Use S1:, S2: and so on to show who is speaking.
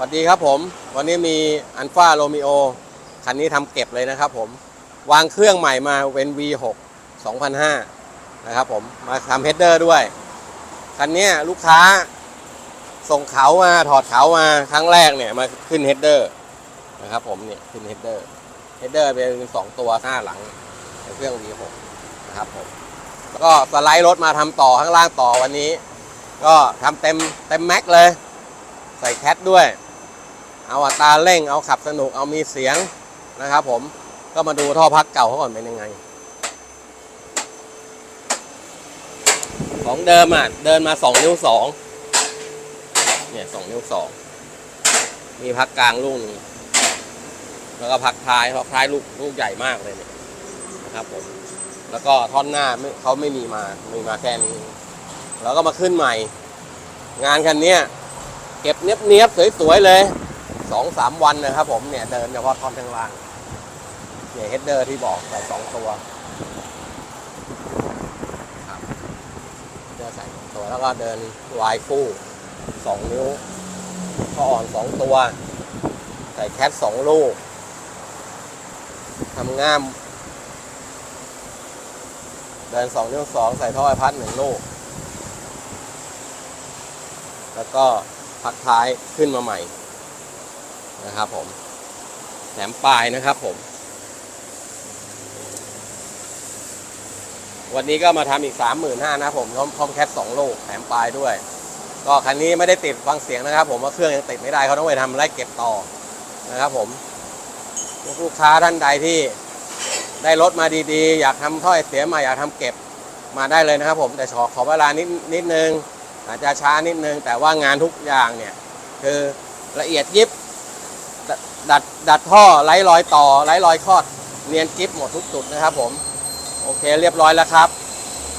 S1: สวัสดีครับผม วันนี้มีอันฟ้าโรมิโอคันนี้ทำเก็บเลยนะครับผม วางเครื่องใหม่มาเป็น V6 2005 นะครับผม มาทำเฮดเดอร์ด้วย คันนี้ลูกค้าส่งเขามาถอดเขามาครั้งแรกเนี่ยมาขึ้นเฮดเดอร์นะครับผมเนี่ยขึ้นเฮดเดอร์เฮดเดอร์เป็นสองตัวหน้าหลังในเครื่อง V6 นะครับผมแล้วก็สไลด์รถมาทำต่อข้างล่างต่อวันนี้ ก็ทำเต็มเต็มแม็กเลยใส่แคทด้วย เอาอัตราเร่ง เอาขับสนุก เอามีเสียงนะครับผม ก็มาดูท่อพักเก่าเขาก่อนเป็นยังไง ของเดิมอะ เดินมาสองนิ้วสองเนี่ยสองนิ้วสองมีพักกลางลูกนึงแล้วก็พักท้ายพักท้ายลูกลูกใหญ่มากเลยเนี่ยนะครับผม แล้วก็ท่อนหน้าเขาไม่มีมามีมาแค่นี้ แล้วก็มาขึ้นใหม่ งานคันนี้เก็บเนี้ยบเนียบๆสวยๆเลย สองสามวันนะครับผมเนี่ยเดินเฉพาะท่อนข้างล่างเนี่ยเฮดเดอร์ที่บอกใส่สองตัวครับเดอร์ใส่สองตัวแล้วก็เดินวายคู่สองนิ้วข้ออ่อนสองตัว ใส่แคทสองลูกทำง่าม เดินสองนิ้วสองใส่ท่อไอพัดหนึ่งลูก แล้วก็พักท้ายขึ้นมาใหม่ นะครับผมแถมปลายนะครับผม วันนี้ก็มาทำอีก 35,000นะครับผมพร้อมพร้อมแคท2ลูกแถมปลายด้วย ก็คันนี้ไม่ได้ติดฟังเสียงนะครับ ผมว่าเครื่องยังติดไม่ได้เขาต้องไปทำไล่เก็บต่อนะครับผมลูกค้าท่านใดที่ได้รถมาดีๆ อยากทำถ้อยเสียม่อยากทำเก็บมาได้เลยนะครับผมแต่ขอขอเวลานิดนิดนึงอาจจะช้านิดนึง แต่ว่างานทุกอย่างเนี่ย คือละเอียดยิบ ดัดดัดท่อไร้รอยต่อไร้รอยคอดเนียนกิฟหมดทุกจุดนะครับผม โอเคเรียบร้อยแล้วครับ